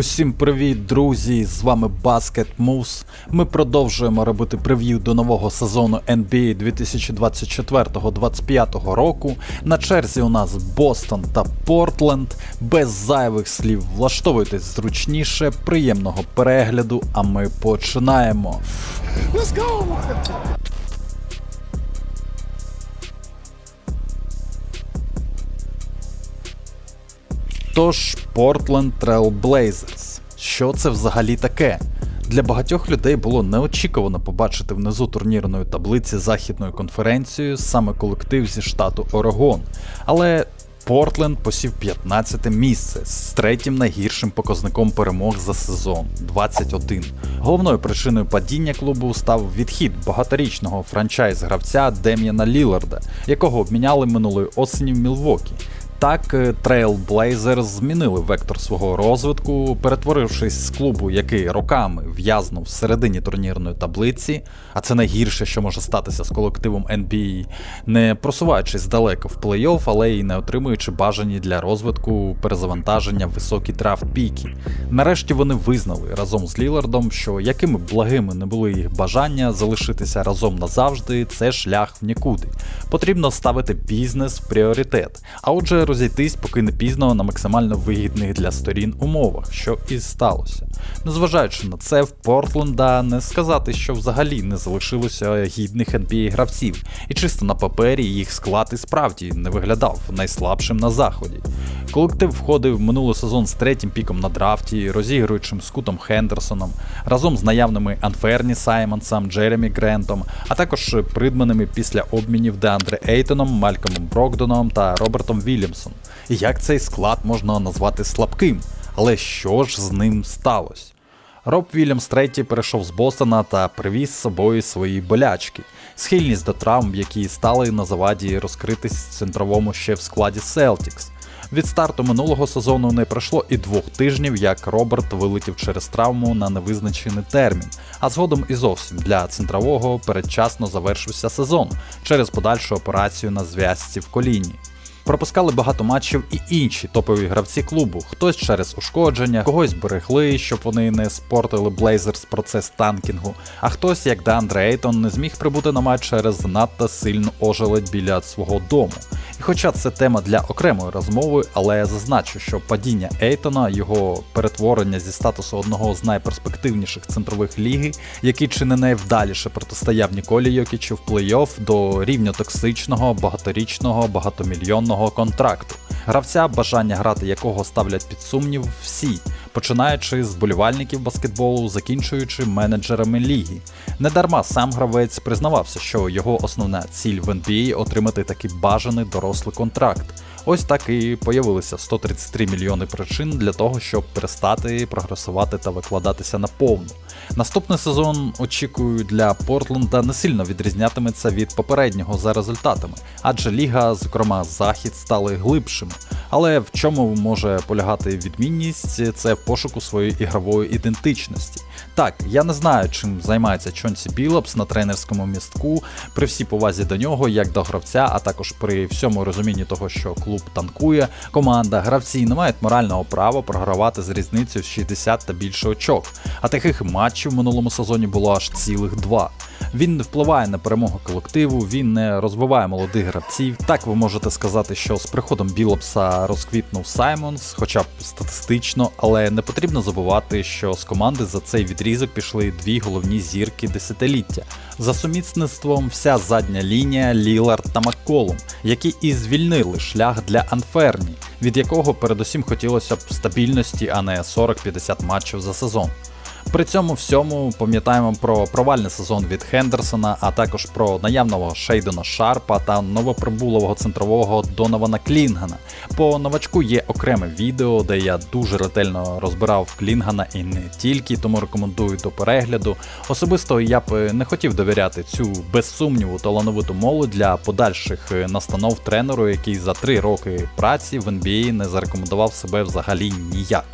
Усім привіт, друзі! З вами Basket Moves. Ми продовжуємо робити прев'ю до нового сезону NBA 2024-2025 року. На черзі у нас Бостон та Портленд. Без зайвих слів влаштовуйтесь зручніше, приємного перегляду, а ми починаємо. Let's go! Тож, Portland Trail Blazers. Що це взагалі таке? Для багатьох людей було неочікувано побачити внизу турнірної таблиці західної конференції саме колектив зі штату Орегон. Але Портленд посів 15 місце з третім найгіршим показником перемог за сезон 21. Головною причиною падіння клубу став відхід багаторічного франчайз-гравця Дем'яна Ліларда, якого обміняли минулої осені в Мілвокі. Так, Trailblazers змінили вектор свого розвитку, перетворившись з клубу, який роками в'язнув всередині турнірної таблиці, а це найгірше, що може статися з колективом NBA, не просуваючись далеко в плей-офф, але й не отримуючи бажані для розвитку перезавантаження високі драфт піки. Нарешті вони визнали разом з Лілардом, що якими благими не були їх бажання залишитися разом назавжди, це шлях в нікуди. Потрібно ставити бізнес в пріоритет. А отже, розійтись, поки не пізно на максимально вигідних для сторін умовах, що і сталося. Незважаючи на це, в Портленда не сказати, що взагалі не залишилося гідних NBA гравців, і чисто на папері їх склад і справді не виглядав найслабшим на заході. Колектив входив минулий сезон з третім піком на драфті, розігруючим Скутом Хендерсоном, разом з наявними Анферні Саймонсом, Джеремі Грентом, а також придбаними після обмінів Деандре Ейтоном, Малькомом Брокдоном та Робертом Вільямсом. І як цей склад можна назвати слабким? Але що ж з ним сталося? Роб Вільямс третій перейшов з Бостона та привіз з собою свої болячки, схильність до травм, які стали на заваді розкритись центровому ще в складі Celtics. Від старту минулого сезону не пройшло і двох тижнів, як Роберт вилетів через травму на невизначений термін, а згодом і зовсім для центрового передчасно завершився сезон через подальшу операцію на зв'язці в коліні. Пропускали багато матчів і інші топові гравці клубу. Хтось через ушкодження, когось берегли, щоб вони не спортили Blazers процес танкінгу, а хтось, як Деандре Ейтон, не зміг прибути на матч через надто сильну ожеледь біля свого дому. Хоча це тема для окремої розмови, але я зазначу, що падіння Ейтона, його перетворення зі статусу одного з найперспективніших центрових ліги, який чи не найвдаліше протистояв Ніколі Йокічу в плей-офф до рівня токсичного, багаторічного, багатомільйонного контракту. Гравця, бажання грати якого ставлять під сумнів всі, починаючи з болівальників баскетболу, закінчуючи менеджерами ліги. Недарма сам гравець признавався, що його основна ціль в NBA отримати такий бажаний дорослий контракт. Ось так і появилися 133 мільйони причин для того, щоб перестати прогресувати та викладатися на повну. Наступний сезон очікую для Портленда не сильно відрізнятиметься від попереднього за результатами, адже ліга, зокрема захід, стали глибшими. Але в чому може полягати відмінність, це в пошуку своєї ігрової ідентичності. Так, я не знаю, чим займається Чонсі Білопс на тренерському містку, при всій повазі до нього, як до гравця, а також при всьому розумінні того, що клуб танкує, команда, гравці не мають морального права програвати з різницею в 60 та більше очок. А таких матчів в минулому сезоні було аж цілих два. Він не впливає на перемогу колективу, він не розвиває молодих гравців. Так ви можете сказати, що з приходом Білопса розквітнув Саймонс, хоча б статистично, але не потрібно забувати, що з команди за цей відрізок пішли дві головні зірки десятиліття. За сумісництвом вся задня лінія Лілард та Макколум, які і звільнили шлях для Анферні, від якого передусім хотілося б стабільності, а не 40-50 матчів за сезон. При цьому всьому пам'ятаємо про провальний сезон від Хендерсона, а також про наявного Шейдена Шарпа та новоприбулого центрового Донована Клінгана. По новачку є окреме відео, де я дуже ретельно розбирав Клінгана і не тільки, тому рекомендую до перегляду. Особисто я б не хотів довіряти цю без сумніву талановиту молодь для подальших настанов тренеру, який за три роки праці в NBA не зарекомендував себе взагалі ніяк.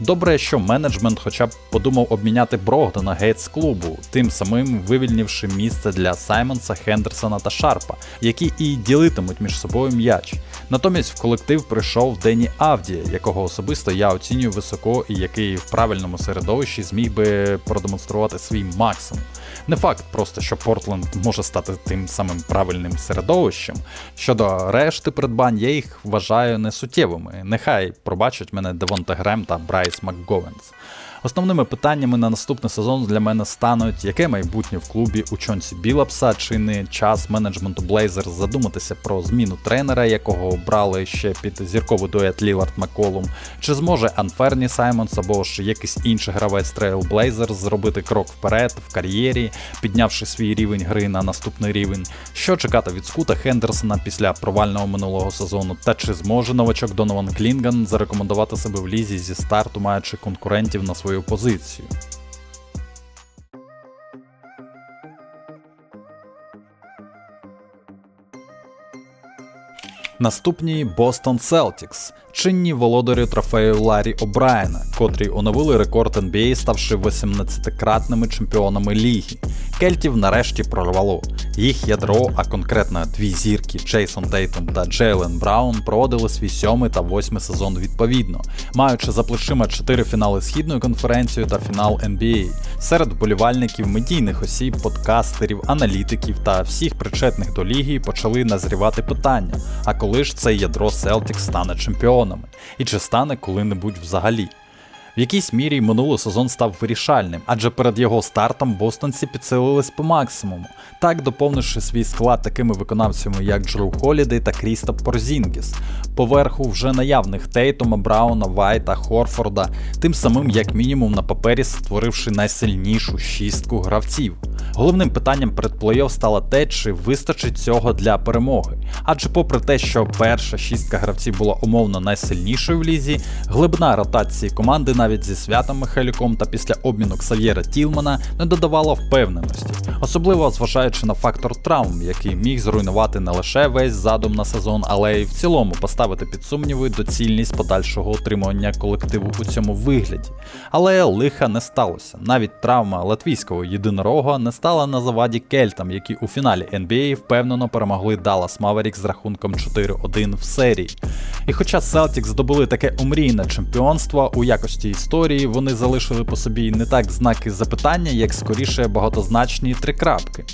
Добре, що менеджмент хоча б подумав обміняти Брогдана з клубу, тим самим вивільнивши місце для Саймонса, Хендерсона та Шарпа, які і ділитимуть між собою м'яч. Натомість в колектив прийшов Дені Авдія, якого особисто я оцінюю високо і який в правильному середовищі зміг би продемонструвати свій максимум. Не факт просто, що Портленд може стати тим самим правильним середовищем. Щодо решти придбань, я їх вважаю несуттєвими. Нехай пробачать мене Девонте Грем та Grace Основними питаннями на наступний сезон для мене стануть, яке майбутнє в клубі у Чонсі Білапса, чи не? Час менеджменту Блейзерс задуматися про зміну тренера, якого обрали ще під зірковий дует Лілард Макколум, чи зможе Анферні Саймонс або ж якийсь інший гравець Трейл Блейзерс зробити крок вперед в кар'єрі, піднявши свій рівень гри на наступний рівень, що чекати від Скута Хендерсона після провального минулого сезону, та чи зможе новачок Донован Клінган зарекомендувати себе в лізі зі старту, маючи конкурентів на свою позицію. Наступні Бостон Селтікс, чинні володарі трофею Ларі О'Брайена, котрі оновили рекорд NBA, ставши 18-кратними чемпіонами ліги. Кельтів нарешті прорвало. Їх ядро, а конкретно дві зірки Джейсон Тейтум та Джейлен Браун, проводили свій сьомий та восьмий сезон відповідно, маючи за плечима чотири фінали східної конференції та фінал NBA. Серед вболівальників, медійних осіб, подкастерів, аналітиків та всіх причетних до ліги почали назрівати питання: а коли ж це ядро Celtics стане чемпіонами? І чи стане коли-небудь взагалі? В якійсь мірі минулий сезон став вирішальним, адже перед його стартом бостонці підсилились по максимуму, так доповнивши свій склад такими виконавцями, як Джру Холідей та Крістоп Порзінгіс, поверху вже наявних Тейтома, Брауна, Вайта, Хорфорда, тим самим, як мінімум, на папері створивши найсильнішу шістку гравців. Головним питанням перед плей-офф стало те, чи вистачить цього для перемоги. Адже, попри те, що перша шістка гравців була умовно найсильнішою в лізі, глибина ротації команди навіть зі святом Михайлюком та після обміну Ксав'єра Тілмана не додавала впевненості, особливо зважаючи на фактор травм, який міг зруйнувати не лише весь задум на сезон, але й в цілому поставити під сумніви доцільність подальшого утримування колективу у цьому вигляді. Але лиха не сталося. Навіть травма латвійського єдинорога не стала на заваді кельтам, які у фіналі NBA впевнено перемогли Dallas Mavericks з рахунком 4-1 в серії. І хоча Celtics здобули таке омрійне чемпіонство у якості історії, вони залишили по собі не так знаки запитання, як скоріше багатозначні три крапки.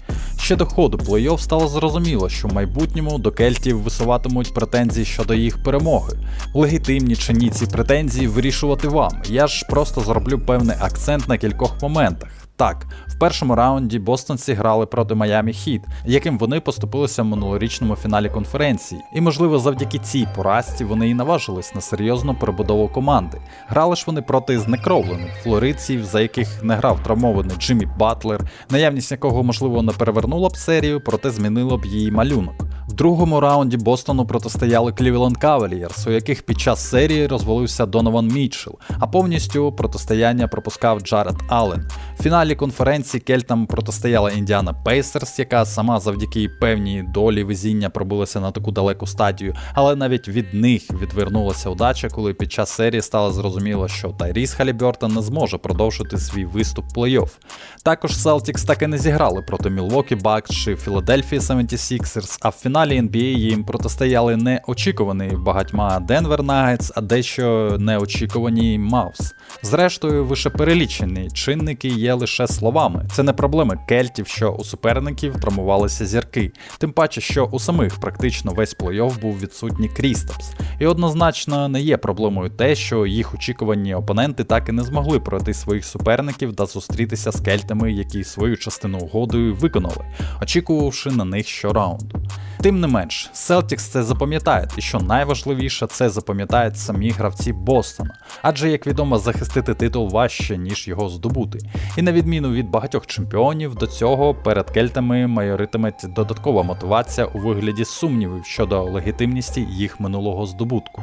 Ще до ходу плей-офф стало зрозуміло, що в майбутньому до кельтів висуватимуть претензії щодо їх перемоги. Легітимні чи ні ці претензії вирішувати вам. Я ж просто зроблю певний акцент на кількох моментах. Так, в першому раунді бостонці грали проти Майами Хіт, яким вони поступилися в минулорічному фіналі конференції. І, можливо, завдяки цій поразці вони і наважились на серйозну перебудову команди. Грали ж вони проти знекровлених флоридців, за яких не грав травмований Джиммі Батлер, наявність якого, можливо, не перевернула б серію, проте змінило б її малюнок. В другому раунді Бостону протистояли Cleveland Cavaliers, у яких під час серії розвалився Донован Мітчелл, а повністю протистояння пропускав Джаред Аллен. В фіналі конференції Кельтам протистояла Індіана Пейсерс, яка сама завдяки певній долі везіння пробилася на таку далеку стадію, але навіть від них відвернулася удача, коли під час серії стало зрозуміло, що Тайріс Халібертон не зможе продовжити свій виступ плей-офф. Також Celtics так і не зіграли проти Milwaukee Bucks чи Philadelphia 76ers, а в фіналі NBA їм протистояли неочікувані багатьма Denver Nuggets, а дещо неочікувані Мавс. Зрештою, вишеперелічені чинники є лише словами. Це не проблеми кельтів, що у суперників травмувалися зірки. Тим паче, що у самих практично весь плей-офф був відсутній Крістапс. І однозначно не є проблемою те, що їх очікувані опоненти так і не змогли пройти своїх суперників та зустрітися з кельтами, які свою частину угодою виконали, очікувавши на них щораунду. Тим не менш, Celtics це запам'ятають, і що найважливіше, це запам'ятають самі гравці Бостона, адже, як відомо, захистити титул важче, ніж його здобути. І на відміну від багатьох чемпіонів, до цього перед кельтами майоритиметь додаткова мотивація у вигляді сумнівів щодо легітимності їх минулого здобутку.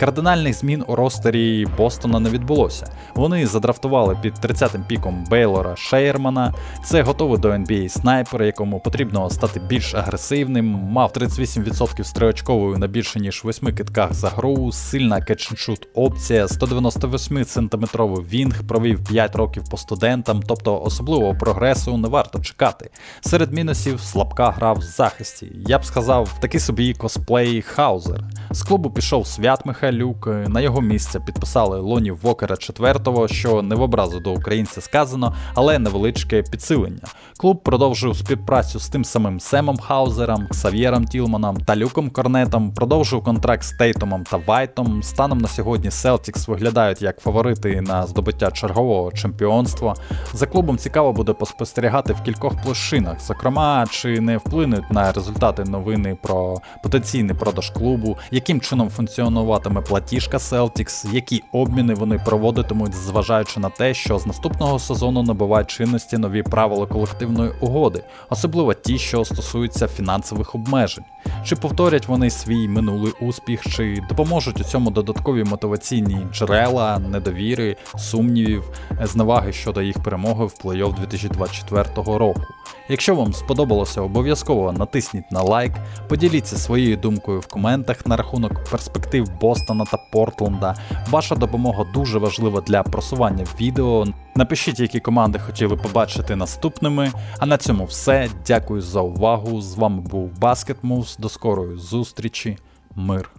Кардинальних змін у ростері Бостона не відбулося. Вони задрафтували під 30-м піком Бейлора Шейермана. Це готовий до NBA снайпер, якому потрібно стати більш агресивним, мав 38% з триочковою на більше ніж 8 китках за гру, сильна catch-and-shoot опція, 198 сантиметровий вінг, провів 5 років по студентам, тобто особливого прогресу не варто чекати. Серед мінусів слабка гра в захисті. Я б сказав, такий собі косплей Хаузер. З клубу пішов Свят Михайлюк, на його місце підписали Лоні Вокера IV, що не в образу до українця сказано, але невеличке підсилення. Клуб продовжив співпрацю з тим самим Семом Хаузером, Ксав'єром Тілманом та Люком Корнетом, продовжив контракт з Тейтомом та Вайтом. Станом на сьогодні Селтікс виглядають як фаворити на здобуття чергового чемпіонства. За клубом цікаво буде поспостерігати в кількох площинах, зокрема, чи не вплинуть на результати новини про потенційний продаж клубу, яким чином функціонуватиме платіжка Celtics, які обміни вони проводитимуть, зважаючи на те, що з наступного сезону набувають чинності нові правила колективної угоди, особливо ті, що стосуються фінансових обмежень. Чи повторять вони свій минулий успіх, чи допоможуть у цьому додаткові мотиваційні джерела, недовіри, сумнівів, зневаги щодо їх перемоги в плей-офф 2024 року. Якщо вам сподобалося, обов'язково натисніть на лайк, поділіться своєю думкою в коментах на рахунок перспектив Бостона та Портленда. Ваша допомога дуже важлива для просування відео. Напишіть, які команди хотіли побачити наступними. А на цьому все. Дякую за увагу. З вами був Basket Moves. До скорої зустрічі. Мир.